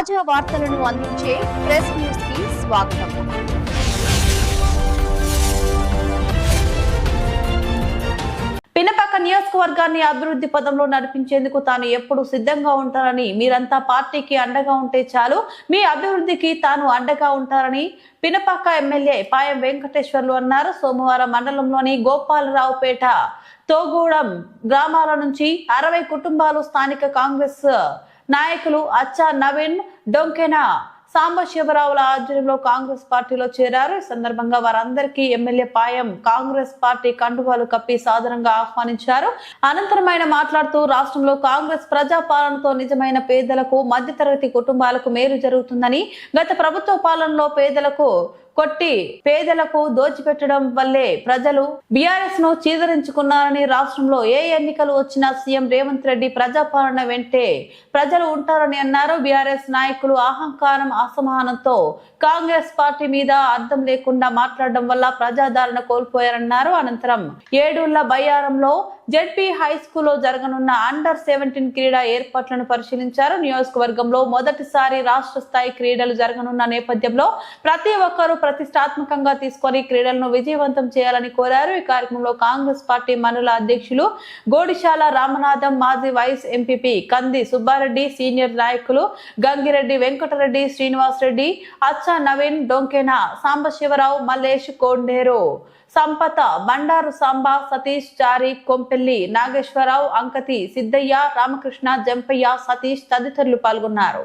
తాజా వార్తలను అందించే ప్రెస్ న్యూస్కి స్వాగతం. పినపాక నియోజకవర్గాన్ని అభివృద్ధి పదంలో నడిపించేందుకు తాను ఎప్పుడు సిద్ధంగా ఉంటారని మీరంతా పార్టీకి అండగా ఉంటే చాలు మీ అభివృద్ధికి తాను అండగా ఉంటారని పినపాక ఎమ్మెల్యే పాయం వెంకటేశ్వర్లు అన్నారు. సోమవారం మండలంలోని గోపాలరావుపేట తోగూడెం గ్రామాల నుంచి అరవై కుటుంబాలు స్థానిక కాంగ్రెస్ నాయకులు అచ్చా నవీన్ డొంకెనా సాంబశివరావుల ఆధ్వర్యంలో కాంగ్రెస్ పార్టీలో చేరారు. ఈ సందర్భంగా వారందరికీ ఎమ్మెల్యే పాయం కాంగ్రెస్ పార్టీ కండువాలు కప్పి సాధారణంగా ఆహ్వానించారు. అనంతరం ఆయన మాట్లాడుతూ రాష్ట్రంలో కాంగ్రెస్ ప్రజాపాలనతో నిజమైన పేదలకు మధ్యతరగతి కుటుంబాలకు మేలు జరుగుతుందని గత ప్రభుత్వ పాలనలో పేదలకు కొట్టి పేదలకు దోచిపెట్టడం వల్లే ప్రజలు బీఆర్ఎస్ను చీదరించుకున్నారని రాష్ట్రంలో ఏ ఎన్నికలు వచ్చినా సీఎం రేవంత్ రెడ్డి ప్రజాపాలన వెంటే ప్రజలు ఉంటారని అన్నారు బీఆర్ఎస్ నాయకులు. అహంకారం అసమానంతో కాంగ్రెస్ పార్టీ మీద అర్థం లేకుండా మాట్లాడడం వల్ల ప్రజాదరణ కోల్పోయారన్నారు. అనంతరం ఏడుళ్ళ బయ్యారంలో జెడ్పీ హై స్కూల్లో జరగనున్న అండర్ సెవెంటీన్ క్రీడా ఏర్పాట్లను పరిశీలించారు. నియోజకవర్గంలో మొదటిసారి రాష్ట్ర స్థాయి క్రీడలు జరగనున్న నేపథ్యంలో ప్రతి ఒక్కరూ ప్రతిష్టాత్మకంగా తీసుకొని క్రీడలను విజయవంతం చేయాలని కోరారు. ఈ కార్యక్రమంలో కాంగ్రెస్ పార్టీ మండల అధ్యక్షులు గోడిశాల రామనాథం మాజీ వైస్ ఎంపీపీ కంది సుబ్బారెడ్డి సీనియర్ నాయకులు గంగిరెడ్డి వెంకటరెడ్డి శ్రీనివాస్ రెడ్డి అచ్చా నవీన్ డొంకెన సాంబశివరావు మల్లేష్ కోండేరు సంపత బండారు సాంబ సతీష్ చారి కొంపెల్లి నాగేశ్వరరావు అంకతి సిద్ధయ్య రామకృష్ణ జంపయ్య సతీష్ తదితరులు పాల్గొన్నారు.